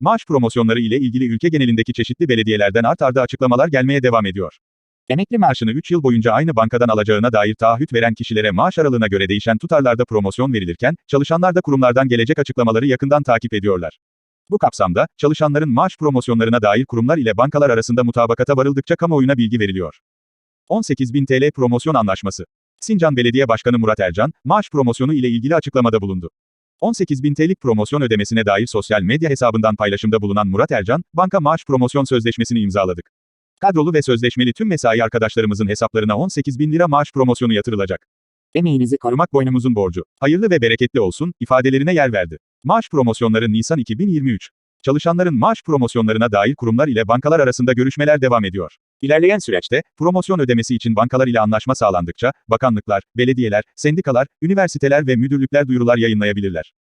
Maaş promosyonları ile ilgili ülke genelindeki çeşitli belediyelerden art arda açıklamalar gelmeye devam ediyor. Emekli maaşını 3 yıl boyunca aynı bankadan alacağına dair taahhüt veren kişilere maaş aralığına göre değişen tutarlarda promosyon verilirken, çalışanlar da kurumlardan gelecek açıklamaları yakından takip ediyorlar. Bu kapsamda, çalışanların maaş promosyonlarına dair kurumlar ile bankalar arasında mutabakata varıldıkça kamuoyuna bilgi veriliyor. 18.000 TL promosyon anlaşması. Sincan Belediye Başkanı Murat Ercan, maaş promosyonu ile ilgili açıklamada bulundu. 18.000 TL'lik promosyon ödemesine dair sosyal medya hesabından paylaşımda bulunan Murat Ercan, banka maaş promosyon sözleşmesini imzaladık. Kadrolu ve sözleşmeli tüm mesai arkadaşlarımızın hesaplarına 18.000 lira maaş promosyonu yatırılacak. Emeğinizi korumak boynumuzun borcu. Hayırlı ve bereketli olsun, ifadelerine yer verdi. Maaş promosyonları Nisan 2023. Çalışanların maaş promosyonlarına dair kurumlar ile bankalar arasında görüşmeler devam ediyor. İlerleyen süreçte, promosyon ödemesi için bankalar ile anlaşma sağlandıkça, bakanlıklar, belediyeler, sendikalar, üniversiteler ve müdürlükler duyurular yayınlayabilirler.